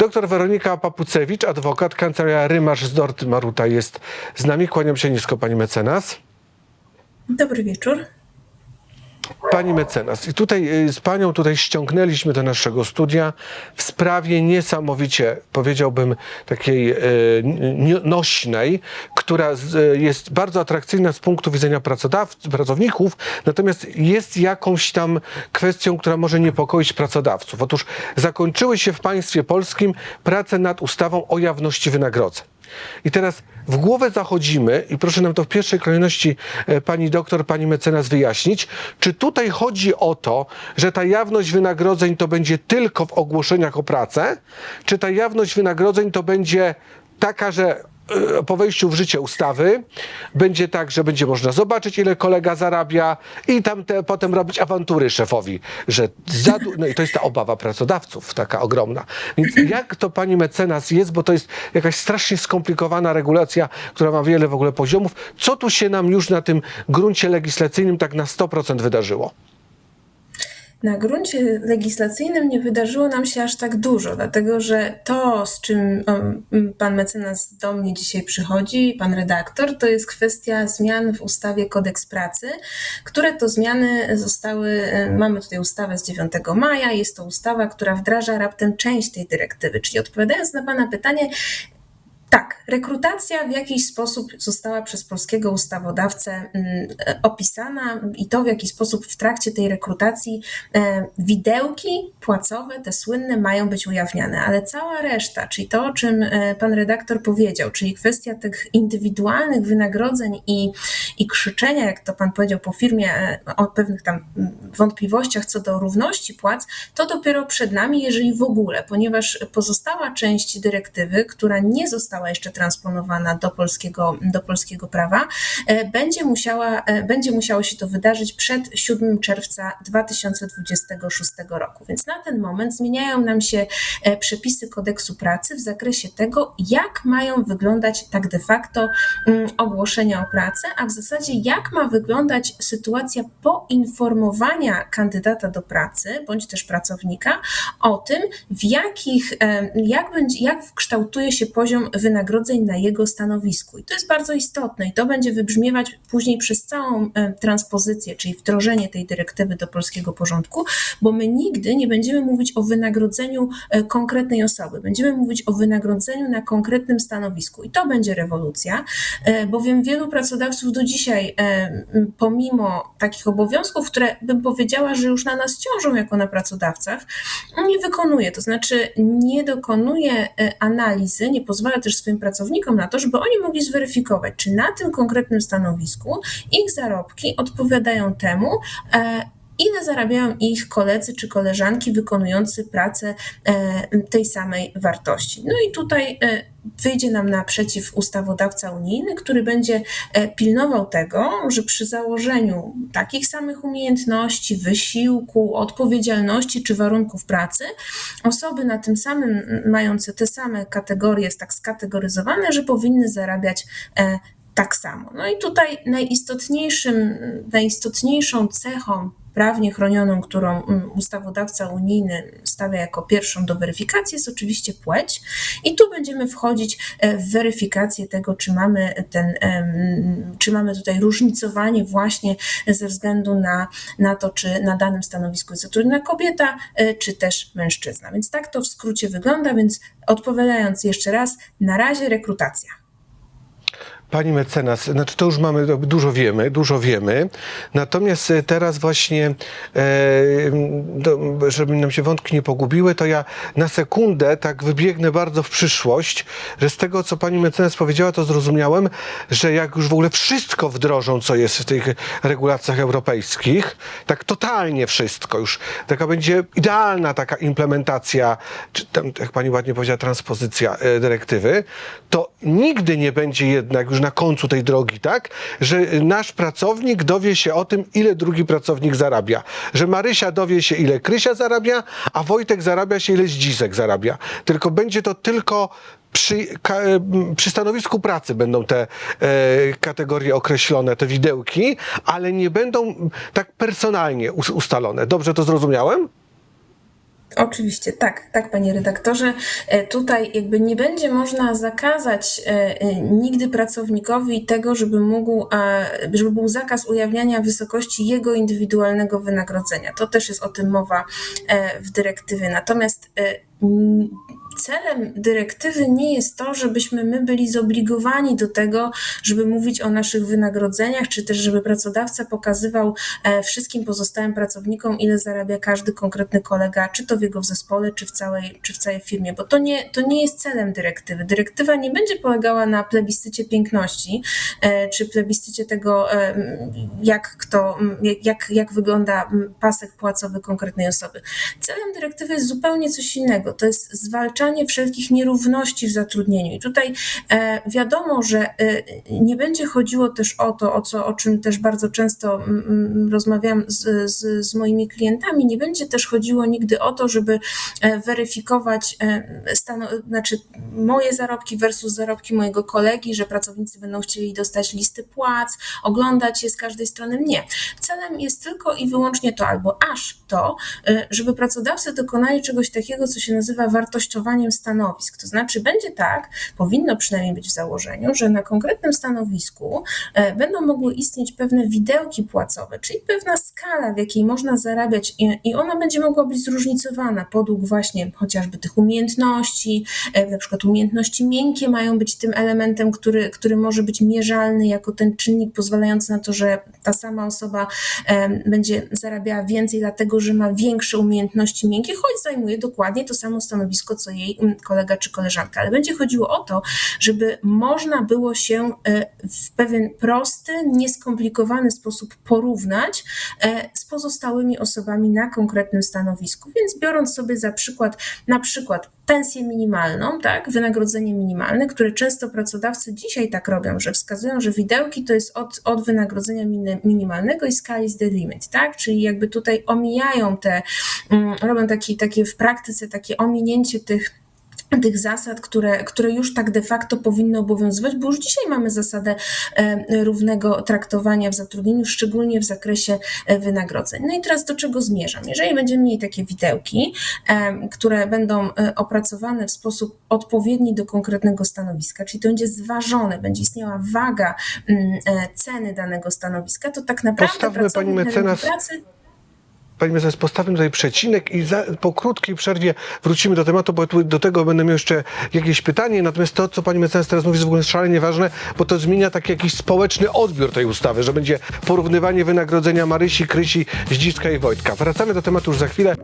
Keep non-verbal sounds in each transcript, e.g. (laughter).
Doktor Weronika Papucewicz, adwokat, kancelaria Rymarz z Dort Maruta jest z nami. Kłaniam się nisko, pani mecenas. Dobry wieczór. Pani mecenas, i tutaj y, z panią tutaj ściągnęliśmy do naszego studia w sprawie niesamowicie, powiedziałbym, takiej y, nośnej, która y, jest bardzo atrakcyjna z punktu widzenia pracowników, natomiast jest jakąś tam kwestią, która może niepokoić pracodawców. Otóż zakończyły się w państwie polskim prace nad ustawą o jawności wynagrodzeń. I teraz w głowę zachodzimy, i proszę nam to w pierwszej kolejności e, pani doktor, pani mecenas wyjaśnić, czy tutaj chodzi o to, że ta jawność wynagrodzeń to będzie tylko w ogłoszeniach o pracę, czy ta jawność wynagrodzeń to będzie taka, że po wejściu w życie ustawy będzie tak, że będzie można zobaczyć, ile kolega zarabia i tam te, potem robić awantury szefowi, że za, no i to jest ta obawa pracodawców, taka ogromna. Więc jak to pani mecenas jest, bo to jest jakaś strasznie skomplikowana regulacja, która ma wiele w ogóle poziomów. Co tu się nam już na tym gruncie legislacyjnym tak na 100% wydarzyło? Na gruncie legislacyjnym nie wydarzyło nam się aż tak dużo, dlatego że to, z czym pan mecenas do mnie dzisiaj przychodzi, pan redaktor, to jest kwestia zmian w ustawie Kodeks Pracy, które to zmiany zostały, e, mamy tutaj ustawę z 9 maja, jest to ustawa, która wdraża raptem część tej dyrektywy, czyli odpowiadając na pana pytanie, Tak, rekrutacja w jakiś sposób została przez polskiego ustawodawcę mm, opisana i to w jaki sposób w trakcie tej rekrutacji e, widełki płacowe, te słynne, mają być ujawniane, ale cała reszta, czyli to, o czym e, pan redaktor powiedział, czyli kwestia tych indywidualnych wynagrodzeń i, i krzyczenia, jak to pan powiedział po firmie, e, o pewnych tam mm, wątpliwościach co do równości płac, to dopiero przed nami, jeżeli w ogóle, ponieważ pozostała część dyrektywy, która nie została jeszcze transponowana do polskiego, do polskiego prawa, e, będzie, musiała, e, będzie musiało się to wydarzyć przed 7 czerwca 2026 roku. Więc na ten moment zmieniają nam się e, przepisy kodeksu pracy w zakresie tego, jak mają wyglądać tak de facto mm, ogłoszenia o pracę, a w zasadzie jak ma wyglądać sytuacja poinformowania kandydata do pracy bądź też pracownika o tym, w jakich, jak, będzie, jak kształtuje się poziom wynagrodzeń na jego stanowisku. I to jest bardzo istotne i to będzie wybrzmiewać później przez całą em, transpozycję, czyli wdrożenie tej dyrektywy do polskiego porządku, bo my nigdy nie będziemy mówić o wynagrodzeniu e, konkretnej osoby, będziemy mówić o wynagrodzeniu na konkretnym stanowisku. I to będzie rewolucja, e, bowiem wielu pracodawców do dzisiaj, e, pomimo takich obowiązków, które bym powiedziała, że już na nas ciążą jako na pracodawcach, nie wykonuje, to znaczy nie dokonuje e, analizy, nie pozwala też swoim pracownikom na to, żeby oni mogli zweryfikować, czy na tym konkretnym stanowisku ich zarobki odpowiadają temu, e, ile zarabiają ich koledzy czy koleżanki wykonujący pracę e, tej samej wartości. No i tutaj e, wyjdzie nam naprzeciw ustawodawca unijny, który będzie e, pilnował tego, że przy założeniu takich samych umiejętności, wysiłku, odpowiedzialności czy warunków pracy, osoby na tym samym, mające te same kategorie, tak skategoryzowane, że powinny zarabiać tak samo. No i tutaj najistotniejszym, najistotniejszą cechą prawnie chronioną, którą mm, ustawodawca unijny stawia jako pierwszą do weryfikacji, jest oczywiście płeć. I tu będziemy wchodzić e, w weryfikację tego, czy mamy ten, czy mamy tutaj różnicowanie właśnie ze względu na, na to, czy na danym stanowisku jest zatrudniona kobieta, e, czy też mężczyzna. Więc tak to w skrócie wygląda, więc odpowiadając jeszcze raz, na razie rekrutacja. Pani mecenas, znaczy to już mamy, dużo wiemy, dużo wiemy. Natomiast e, teraz właśnie, e, żeby nam się wątki nie pogubiły, to ja na sekundę tak wybiegnę bardzo w przyszłość, że z tego, co pani mecenas powiedziała, to zrozumiałem, że jak już w ogóle wszystko wdrożą, co jest w tych regulacjach europejskich, tak totalnie wszystko, już taka będzie idealna taka implementacja, czy tam, jak pani ładnie powiedziała, transpozycja e, dyrektywy, to nigdy nie będzie jednak już na końcu tej drogi, tak, że nasz pracownik dowie się o tym, ile drugi pracownik zarabia. Że Marysia dowie się, ile Krysia zarabia, a Wojtek zarabia się, ile Zdzisek zarabia. Tylko będzie to tylko przy, ka, m, przy stanowisku pracy będą te e, kategorie określone, te widełki, ale nie będą tak personalnie us, ustalone. Dobrze to zrozumiałem? Oczywiście, tak, tak, panie redaktorze. E, Tutaj jakby nie będzie można zakazać e, e, nigdy pracownikowi tego, żeby mógł, żeby był zakaz ujawniania wysokości jego indywidualnego wynagrodzenia. To też jest o tym mowa w dyrektywie. Natomiast celem dyrektywy nie jest to, żebyśmy my byli zobligowani do tego, żeby mówić o naszych wynagrodzeniach, czy też żeby pracodawca pokazywał e, wszystkim pozostałym pracownikom, ile zarabia każdy konkretny kolega, czy to w jego zespole, czy w całej, czy w całej firmie, bo to nie, to nie jest celem dyrektywy. Dyrektywa nie będzie polegała na plebiscycie piękności, e, czy plebiscycie tego, e, jak kto, jak, jak wygląda pasek płacowy konkretnej osoby. Celem dyrektywy jest zupełnie coś innego. To jest zwalczanie wszelkich nierówności w zatrudnieniu. I tutaj e, wiadomo, że e, nie będzie chodziło też o to, o, co, o czym też bardzo często rozmawiam z, z, z moimi klientami, nie będzie też chodziło nigdy o to, żeby e, weryfikować znaczy moje zarobki versus zarobki mojego kolegi, że pracownicy będą chcieli dostać listy płac, oglądać je z każdej strony. Nie. Celem jest tylko i wyłącznie to, albo aż to, żeby pracodawcy dokonali czegoś takiego, co się nazywa wartościowaniem stanowisk. To znaczy, będzie tak, powinno przynajmniej być w założeniu, że na konkretnym stanowisku e, będą mogły istnieć pewne widełki płacowe, czyli pewna skala, w jakiej można zarabiać, i, ona będzie mogła być zróżnicowana podług właśnie chociażby tych umiejętności. E, Na przykład umiejętności miękkie mają być tym elementem, który, który może być mierzalny jako ten czynnik pozwalający na to, że ta sama osoba em, będzie zarabiała więcej, dlatego że ma większe umiejętności miękkie, choć zajmuje dokładnie to samo stanowisko, co jej mm, kolega czy koleżanka. Ale będzie chodziło o to, żeby można było się e, w pewien prosty, nieskomplikowany sposób porównać e, z pozostałymi osobami na konkretnym stanowisku. Więc biorąc sobie za przykład na przykład pensję minimalną, tak, wynagrodzenie minimalne, które często pracodawcy dzisiaj tak robią, że wskazują, że widełki to jest od, od wynagrodzenia mini- minimalnego i sky is the limit, tak, czyli jakby tutaj omijają te, mm, robią taki, takie w praktyce takie ominięcie tych tych zasad, które, które już tak de facto powinny obowiązywać, bo już dzisiaj mamy zasadę e, równego traktowania w zatrudnieniu, szczególnie w zakresie e, wynagrodzeń. No i teraz do czego zmierzam? Jeżeli będziemy mieli takie widełki, e, które będą opracowane w sposób odpowiedni do konkretnego stanowiska, czyli to będzie zważone, będzie istniała waga mm, ceny danego stanowiska, to tak naprawdę Postawmy, pani mecenas, pracy Pani mecenas, postawmy tutaj przecinek i za, po krótkiej przerwie wrócimy do tematu, bo do tego będę miał jeszcze jakieś pytanie. Natomiast to, co pani mecenas teraz mówi, jest w ogóle szalenie ważne, bo to zmienia taki jakiś społeczny odbiór tej ustawy, że będzie porównywanie wynagrodzenia Marysi, Krysi, Zdziska i Wojtka. Wracamy do tematu już za chwilę.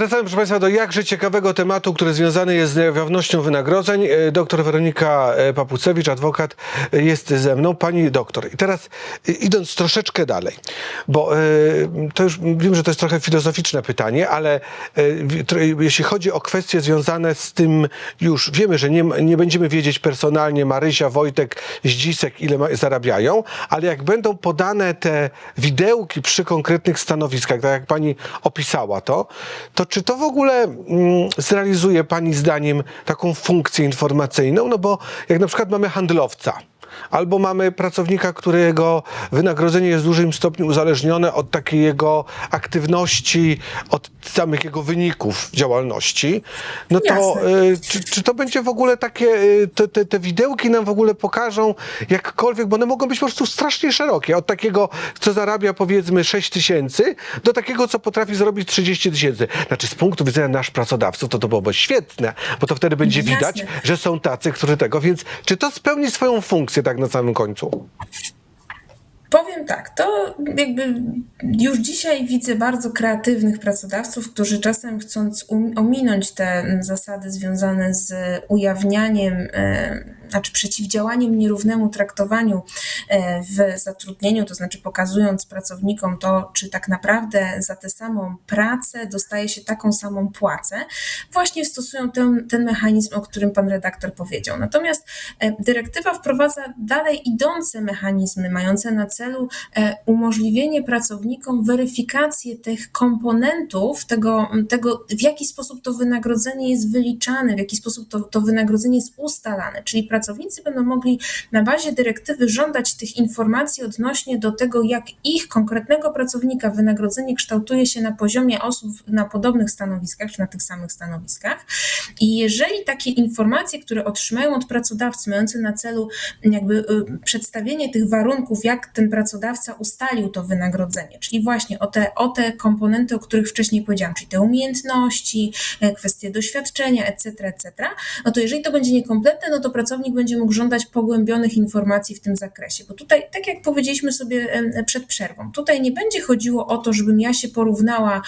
Wracamy, proszę Państwa, do jakże ciekawego tematu, który związany jest z niejawnością wynagrodzeń. E, Doktor Weronika e, Papucewicz, adwokat, e, jest ze mną. Pani doktor. I teraz idąc troszeczkę dalej, bo to już wiem, że to jest trochę filozoficzne pytanie, ale jeśli chodzi o kwestie związane z tym, już wiemy, że nie, nie będziemy wiedzieć personalnie Marysia, Wojtek, Zdzisek, ile zarabiają, ale jak będą podane te widełki przy konkretnych stanowiskach, tak jak pani opisała to, to czy to w ogóle mm, zrealizuje pani zdaniem taką funkcję informacyjną? No bo jak na przykład mamy handlowca, Albo mamy pracownika, którego wynagrodzenie jest w dużym stopniu uzależnione od takiej jego aktywności, od samych jego wyników działalności. No to y, czy, czy to będzie w ogóle takie, y, te, te, te widełki nam w ogóle pokażą jakkolwiek, bo one mogą być po prostu strasznie szerokie. Od takiego, co zarabia powiedzmy 6 tysięcy, do takiego, co potrafi zrobić 30 tysięcy. Znaczy z punktu widzenia nasz pracodawców, to to byłoby świetne, bo to wtedy będzie Jasne. widać, że są tacy, którzy tego, więc czy to spełni swoją funkcję tak na samym końcu? Powiem tak, to jakby już dzisiaj widzę bardzo kreatywnych pracodawców, którzy czasem chcąc um- ominąć te zasady związane z ujawnianiem, znaczy przeciwdziałaniem nierównemu traktowaniu e, w zatrudnieniu, to znaczy pokazując pracownikom to, czy tak naprawdę za tę samą pracę dostaje się taką samą płacę, właśnie stosują ten, ten mechanizm, o którym pan redaktor powiedział. Natomiast e, dyrektywa wprowadza dalej idące mechanizmy mające na celu e, umożliwienie pracownikom weryfikację tych komponentów, tego, w jaki sposób to wynagrodzenie jest wyliczane, w jaki sposób to, to wynagrodzenie jest ustalane. Czyli pracownik pracownicy będą mogli na bazie dyrektywy żądać tych informacji odnośnie do tego, jak ich konkretnego pracownika wynagrodzenie kształtuje się na poziomie osób na podobnych stanowiskach, czy na tych samych stanowiskach. I jeżeli takie informacje, które otrzymają od pracodawcy, mające na celu jakby y, przedstawienie tych warunków, jak ten pracodawca ustalił to wynagrodzenie, czyli właśnie o te, o te komponenty, o których wcześniej powiedziałam, czyli te umiejętności, e, kwestie doświadczenia, etc., etc., no to jeżeli to będzie niekompletne, no to pracownik będzie mógł żądać pogłębionych informacji w tym zakresie. Bo tutaj, tak jak powiedzieliśmy sobie przed przerwą, tutaj nie będzie chodziło o to, żebym ja się porównała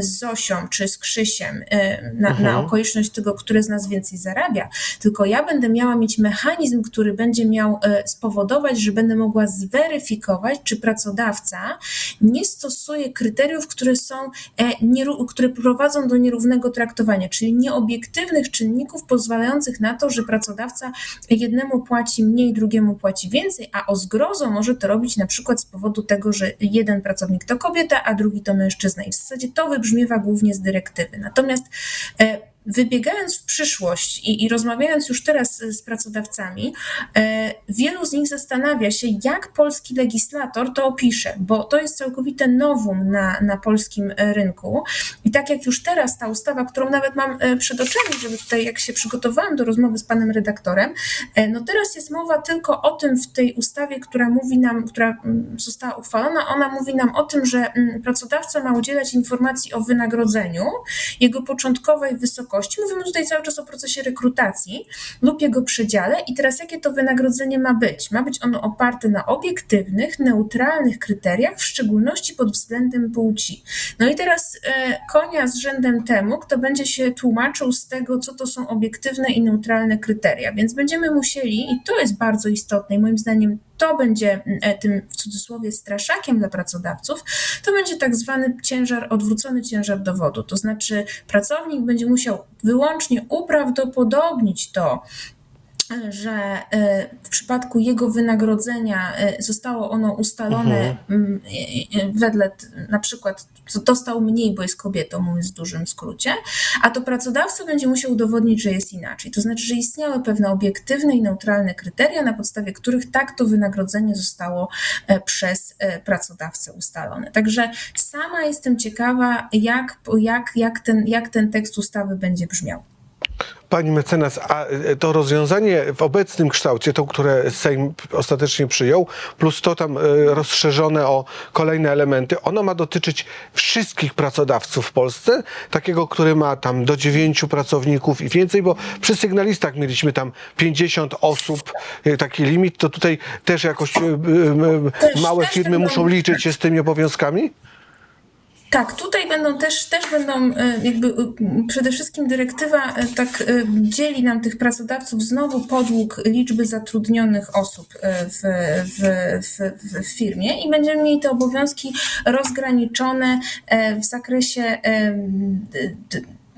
z Zosią czy z Krzysiem em, na, na okoliczność tego, który z nas więcej zarabia, tylko ja będę miała mieć mechanizm, który będzie miał e, spowodować, że będę mogła zweryfikować, czy pracodawca nie stosuje kryteriów, które są, e, które prowadzą do nierównego traktowania, czyli nieobiektywnych czynników pozwalających na to, że pracodawca jednemu płaci mniej, drugiemu płaci więcej, a o zgrozo może to robić na przykład z powodu tego, że jeden pracownik to kobieta, a drugi to mężczyzna. I w zasadzie to wybrzmiewa głównie z dyrektywy. Natomiast e, Wybiegając w przyszłość i, i rozmawiając już teraz z pracodawcami, e, wielu z nich zastanawia się, jak polski legislator to opisze, bo to jest całkowite nowum na, na polskim rynku. I tak jak już teraz ta ustawa, którą nawet mam e, przed oczami, żeby tutaj, jak się przygotowałam do rozmowy z panem redaktorem, e, no teraz jest mowa tylko o tym w tej ustawie, która mówi nam, która mm, została uchwalona, ona mówi nam o tym, że mm, pracodawca ma udzielać informacji o wynagrodzeniu, jego początkowej wysokości. Mówimy tutaj cały czas o procesie rekrutacji lub jego przedziale. I teraz jakie to wynagrodzenie ma być? Ma być ono oparte na obiektywnych, neutralnych kryteriach, w szczególności pod względem płci. No i teraz e, konia z rzędem temu, kto będzie się tłumaczył z tego, co to są obiektywne i neutralne kryteria. Więc będziemy musieli, i to jest bardzo istotne, i moim zdaniem to będzie e, tym w cudzysłowie straszakiem dla pracodawców, to będzie tak zwany ciężar, odwrócony ciężar dowodu. To znaczy pracownik będzie musiał wyłącznie uprawdopodobnić to, że e, w przypadku jego wynagrodzenia e, zostało ono ustalone mm, e, wedle na przykład dostał mniej, bo jest kobietą, mówiąc w dużym skrócie, a to pracodawca będzie musiał udowodnić, że jest inaczej. To znaczy, że istniały pewne obiektywne i neutralne kryteria, na podstawie których tak to wynagrodzenie zostało przez pracodawcę ustalone. Także sama jestem ciekawa, jak, jak, jak, ten, jak ten tekst ustawy będzie brzmiał. Pani mecenas, a e, to rozwiązanie w obecnym kształcie, to, które Sejm ostatecznie przyjął, plus to tam e, rozszerzone o kolejne elementy, ono ma dotyczyć wszystkich pracodawców w Polsce, takiego, który ma tam do dziewięciu pracowników i więcej, bo przy sygnalistach mieliśmy tam 50 osób, e, taki limit, to tutaj też jakoś małe firmy muszą liczyć się z tymi obowiązkami? Tak, tutaj będą też, też będą e, jakby e, przede wszystkim dyrektywa e, tak dzieli nam tych pracodawców znowu podług liczby zatrudnionych osób w, w, w, w firmie i będziemy mieli te obowiązki rozgraniczone w zakresie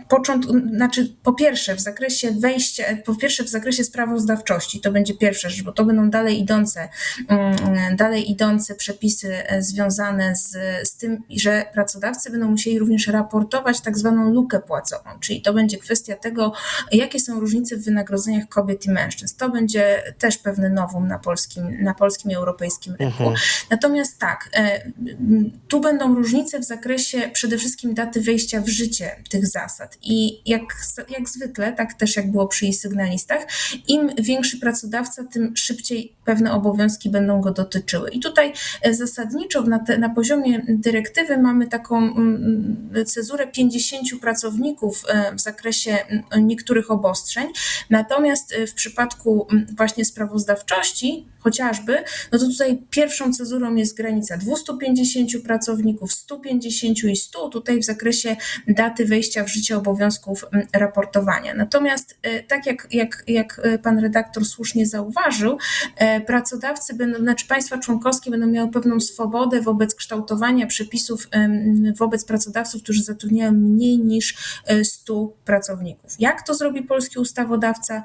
e, d- d- począt, znaczy po pierwsze w zakresie wejścia, po pierwsze w zakresie sprawozdawczości, to będzie pierwsza rzecz, bo to będą dalej idące, mm, dalej idące przepisy e, związane z, z tym, że pracodawcy będą musieli również raportować tak zwaną lukę płacową, czyli to będzie kwestia tego, jakie są różnice w wynagrodzeniach kobiet i mężczyzn. To będzie też pewne nowum na polskim, na polskim i europejskim rynku. Natomiast tak, e, tu będą różnice w zakresie przede wszystkim daty wejścia w życie tych zasad. I jak, jak zwykle, tak też jak było przy sygnalistach, im większy pracodawca, tym szybciej pewne obowiązki będą go dotyczyły. I tutaj e, zasadniczo na, te, na poziomie dyrektywy mamy taką mm, cezurę 50 pracowników e, w zakresie mm, niektórych obostrzeń. Natomiast e, w przypadku mm, właśnie sprawozdawczości, chociażby, no to tutaj pierwszą cezurą jest granica 250 pracowników, 150 i 100, tutaj w zakresie daty wejścia w życie obowiązków mm, raportowania. Natomiast e, tak jak, jak, jak e, pan redaktor słusznie zauważył, e, pracodawcy będą, znaczy państwa członkowskie będą miały pewną swobodę wobec kształtowania przepisów wobec pracodawców, którzy zatrudniają mniej niż e, 100 pracowników. Jak to zrobi polski ustawodawca?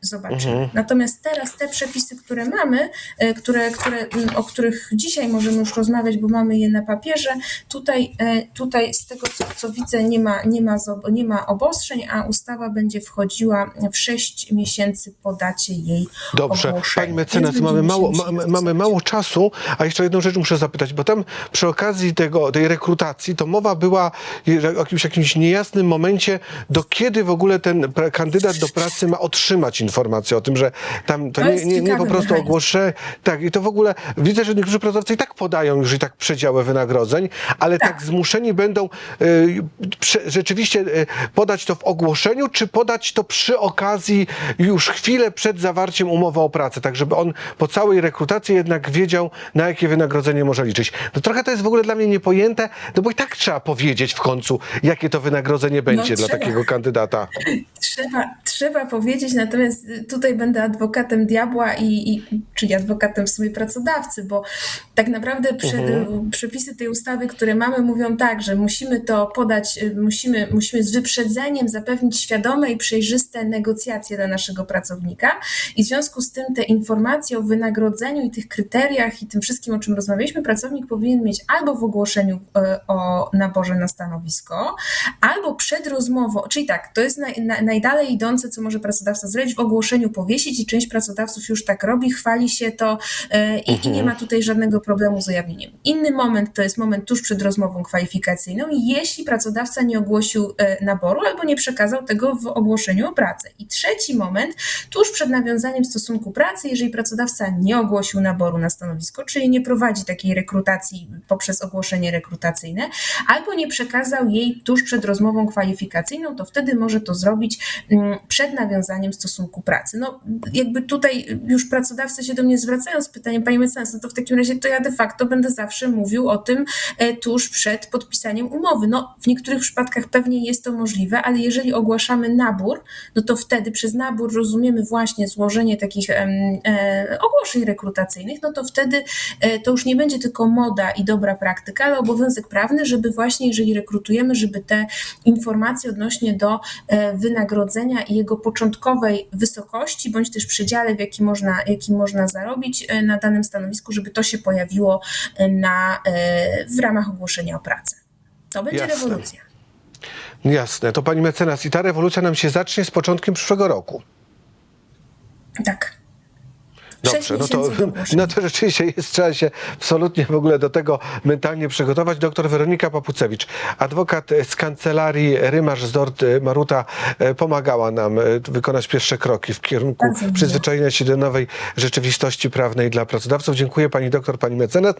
Zobaczymy. Natomiast teraz te przepisy, które mamy, mamy, e, które, które, o których dzisiaj możemy już rozmawiać, bo mamy je na papierze, tutaj, e, tutaj z tego, co, co widzę, nie ma, nie, ma, nie ma obostrzeń, a ustawa będzie wchodziła w 6 miesięcy po dacie jej Dobrze, ogłoszenia. pani mecenas, mamy mało, ma, mamy mało czasu, a jeszcze jedną rzecz muszę zapytać, bo tam przy okazji tego, tej rekrutacji to mowa była o jakimś, jakimś niejasnym momencie, do kiedy w ogóle ten kandydat do pracy ma otrzymać informację o tym, że tam to To nie, jest nie, nie po prostu ogłoszę. Tak, i to w ogóle widzę, że niektórzy pracodawcy i tak podają już i tak przedziały wynagrodzeń, ale tak, Tak. zmuszeni będą y, prze, rzeczywiście y, podać to w ogłoszeniu, czy podać to przy okazji już chwilę przed zawarciem umowy o pracę, tak żeby on po całej rekrutacji jednak wiedział, na jakie wynagrodzenie może liczyć. No trochę to jest w ogóle dla mnie niepojęte, no bo i tak trzeba powiedzieć w końcu, jakie to wynagrodzenie będzie dla trzeba. takiego kandydata. (laughs) Trzeba, trzeba powiedzieć, natomiast tutaj będę adwokatem diabła i, i czyli adwokatem w sumie pracodawcy, bo tak naprawdę prze, przepisy tej ustawy, które mamy, mówią tak, że musimy to podać, musimy, musimy z wyprzedzeniem zapewnić świadome i przejrzyste negocjacje dla naszego pracownika. I w związku z tym te informacje o wynagrodzeniu i tych kryteriach i tym wszystkim, o czym rozmawialiśmy, pracownik powinien mieć albo w ogłoszeniu e, o naborze na stanowisko, albo przed rozmową, czyli tak, to jest naj, na, najdalej idące, co może pracodawca zrobić, w ogłoszeniu powiesić i część pracodawców już tak robi, chwali się to e, i, i nie ma tutaj żadnego problemu z ujawnieniem. Inny moment to jest moment tuż przed rozmową kwalifikacyjną, jeśli pracodawca nie ogłosił e, naboru albo nie przekazał tego w ogłoszeniu o pracę. I trzeci moment, tuż przed nawiązaniem stosunku pracy, jeżeli pracodawca nie ogłosił naboru na stanowisko, czyli nie prowadzi takiej rekrutacji poprzez ogłoszenie rekrutacyjne, albo nie przekazał jej tuż przed rozmową kwalifikacyjną, to wtedy może to zrobić mm, przed nawiązaniem stosunku pracy. No, jakby tutaj już pracodawcy się do mnie zwracają z pytaniem, Pani mecenas, no to w takim razie to ja de facto będę zawsze mówił o tym e, tuż przed podpisaniem umowy. No, w niektórych przypadkach pewnie jest to możliwe, ale jeżeli ogłaszamy nabór, no to wtedy przez nabór rozumiemy właśnie złożenie takich e, ogłoszeń rekrutacyjnych, no to wtedy e, to już nie będzie tylko moda i dobra praktyka, ale obowiązek prawny, żeby właśnie jeżeli rekrutujemy, żeby te informacje odnośnie do e, wynagrodzenia i jego początkowej wysokości, bądź też przedziale, w jakim można, jaki można zarobić e, na danym stanowisku, żeby to się pojawiło e, na, e, w ramach ogłoszenia o pracę. To będzie Jasne. rewolucja. Jasne, to pani mecenas i ta rewolucja nam się zacznie z początkiem przyszłego roku. Tak. Dobrze, no to, no (laughs) to rzeczywiście jest, trzeba się absolutnie w ogóle do tego mentalnie przygotować. Doktor Weronika Papucewicz, adwokat z kancelarii Rymarz Zdort Maruta e, pomagała nam e, wykonać pierwsze kroki w kierunku przyzwyczajenia się do nowej rzeczywistości prawnej dla pracodawców. Dziękuję pani doktor, pani mecenas.